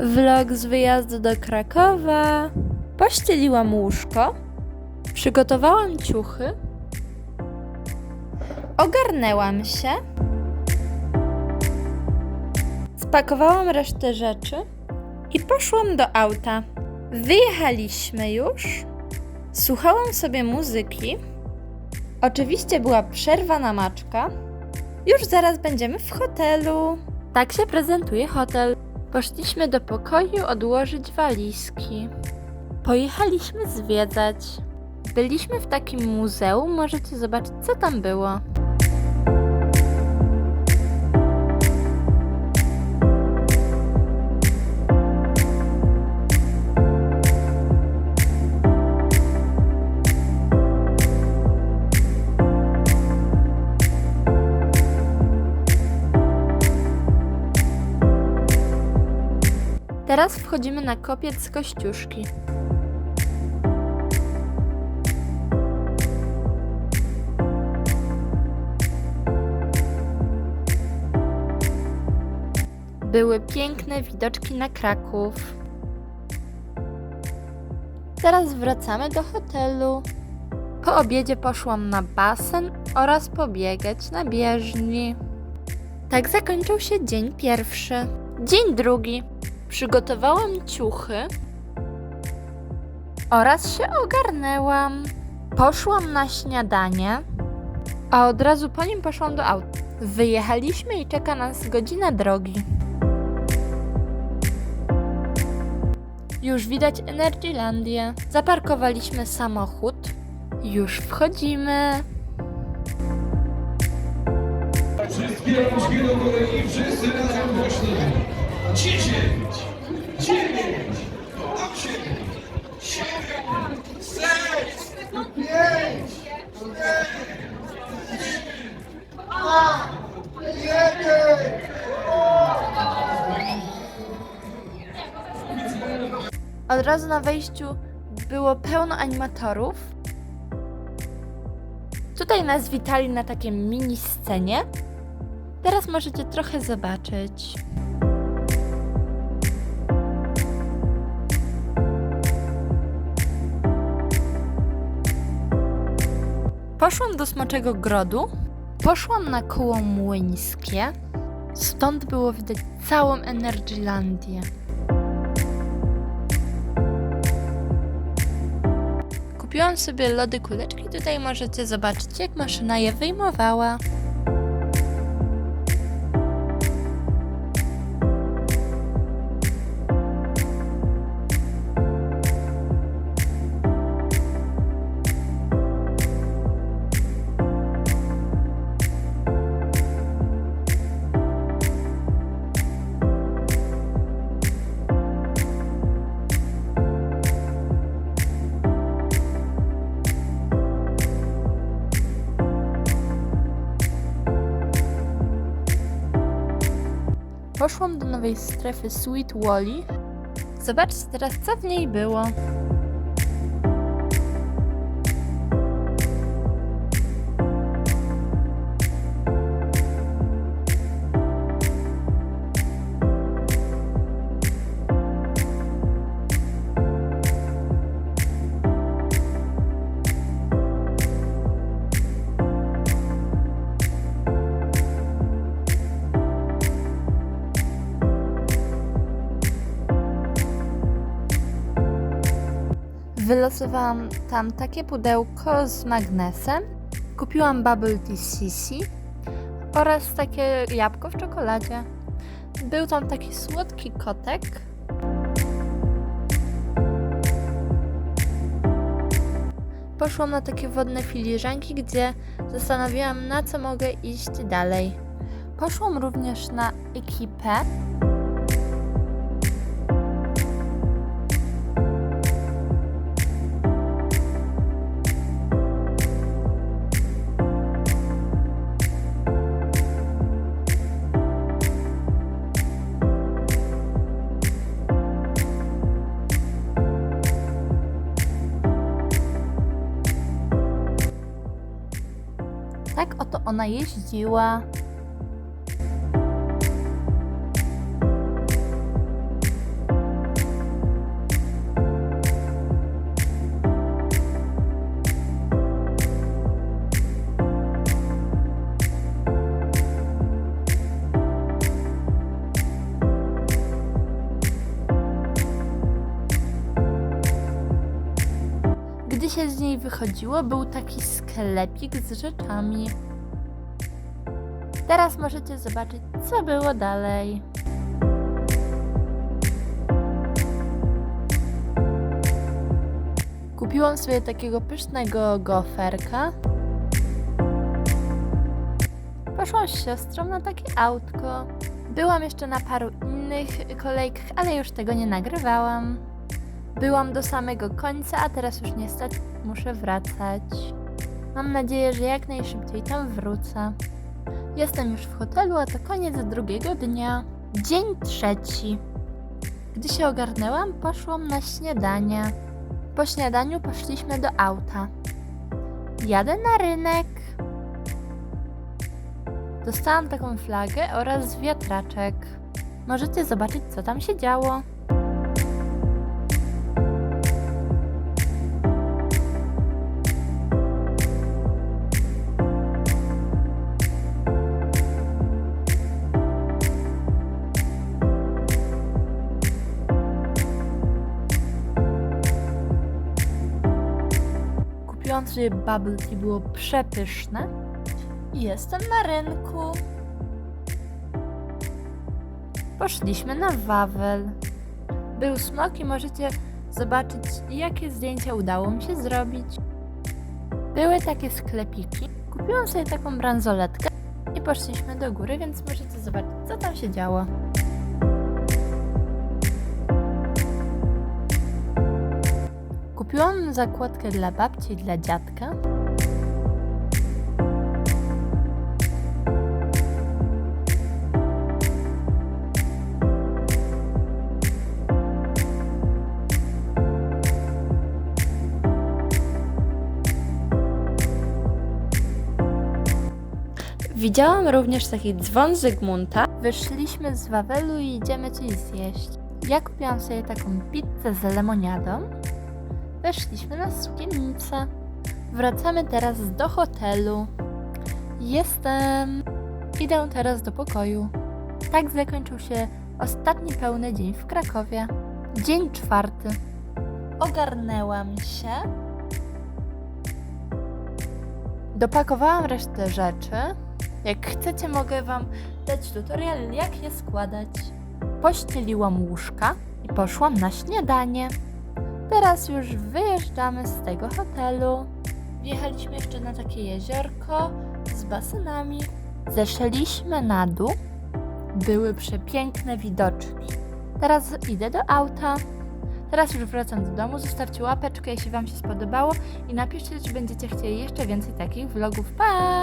Vlog z wyjazdu do Krakowa. Pościeliłam łóżko. Przygotowałam ciuchy. Ogarnęłam się. Spakowałam resztę rzeczy i poszłam do auta. Wyjechaliśmy już. Słuchałam sobie muzyki. Oczywiście była przerwa na maczka. Już zaraz będziemy w hotelu. Tak się prezentuje hotel. Poszliśmy do pokoju odłożyć walizki. Pojechaliśmy zwiedzać. Byliśmy w takim muzeum, możecie zobaczyć, co tam było. Teraz wchodzimy na kopiec Kościuszki. Były piękne widoczki na Kraków. Teraz wracamy do hotelu. Po obiedzie poszłam na basen oraz pobiegać na bieżni. Tak zakończył się dzień pierwszy. Dzień drugi. Przygotowałam ciuchy oraz się ogarnęłam. Poszłam na śniadanie, a od razu po nim poszłam do auta. Wyjechaliśmy i czeka nas godzina drogi. Już widać Energylandię. Zaparkowaliśmy samochód. Już wchodzimy. Wszystkie do góry i wszyscy razem głośno. Dziesięć, dziewięć, osiem, siedem, sześć, pięć, cztery, trzy, dwa, jeden. Od razu na wejściu było pełno animatorów. Tutaj nas witali na takiej mini scenie. Teraz możecie trochę zobaczyć. Poszłam do Smoczego Grodu. Poszłam na koło młyńskie. Stąd było widać całą Energylandię. Kupiłam sobie lody kuleczki. Tutaj możecie zobaczyć, jak maszyna je wyjmowała. Poszłam do nowej strefy Sweet Wally. Zobaczcie teraz, co w niej było. Wylosowałam tam takie pudełko z magnesem. Kupiłam bubble tea sisi oraz takie jabłko w czekoladzie. Był tam taki słodki kotek. Poszłam na takie wodne filiżanki, gdzie zastanawiałam na co mogę iść dalej. Poszłam również na ekipę. ona jeździła. się z niej wychodziło, był taki sklepik z rzeczami. Teraz możecie zobaczyć, co było dalej. Kupiłam sobie takiego pysznego goferka. Poszłam z siostrą na takie autko. Byłam jeszcze na paru innych kolejkach, ale już tego nie nagrywałam. Byłam do samego końca, a teraz już niestety muszę wracać. Mam nadzieję, że jak najszybciej tam wrócę. Jestem już w hotelu, a to koniec drugiego dnia. Dzień trzeci. Gdy się ogarnęłam, poszłam na śniadanie. Po śniadaniu poszliśmy do auta. Jadę na rynek. Dostałam taką flagę oraz wiatraczek. Możecie zobaczyć, co tam się działo. Sobie bubble tea, było przepyszne. I jestem na rynku. Poszliśmy na Wawel. Był smok i możecie zobaczyć, jakie zdjęcia udało mi się zrobić. Były takie sklepiki. Kupiłam sobie taką bransoletkę i poszliśmy do góry, więc możecie zobaczyć, co tam się działo. Kupiłam zakładkę dla babci i dla dziadka. Widziałam również taki dzwon Zygmunta. Wyszliśmy z Wawelu i idziemy coś zjeść. Ja kupiłam sobie taką pizzę z lemoniadą. Weszliśmy na sukiennicę. Wracamy teraz do hotelu. Jestem. Idę teraz do pokoju. Tak zakończył się ostatni pełny dzień w Krakowie. Dzień czwarty. Ogarnęłam się. Dopakowałam resztę rzeczy. Jak chcecie, mogę Wam dać tutorial, jak je składać. Pościeliłam łóżka i poszłam na śniadanie. Teraz już wyjeżdżamy z tego hotelu. Wjechaliśmy jeszcze na takie jeziorko z basenami. Zeszliśmy na dół. Były przepiękne widoczki. Teraz idę do auta. Teraz już wracam do domu. Zostawcie łapeczkę, jeśli Wam się spodobało i napiszcie, czy będziecie chcieli jeszcze więcej takich vlogów. Pa!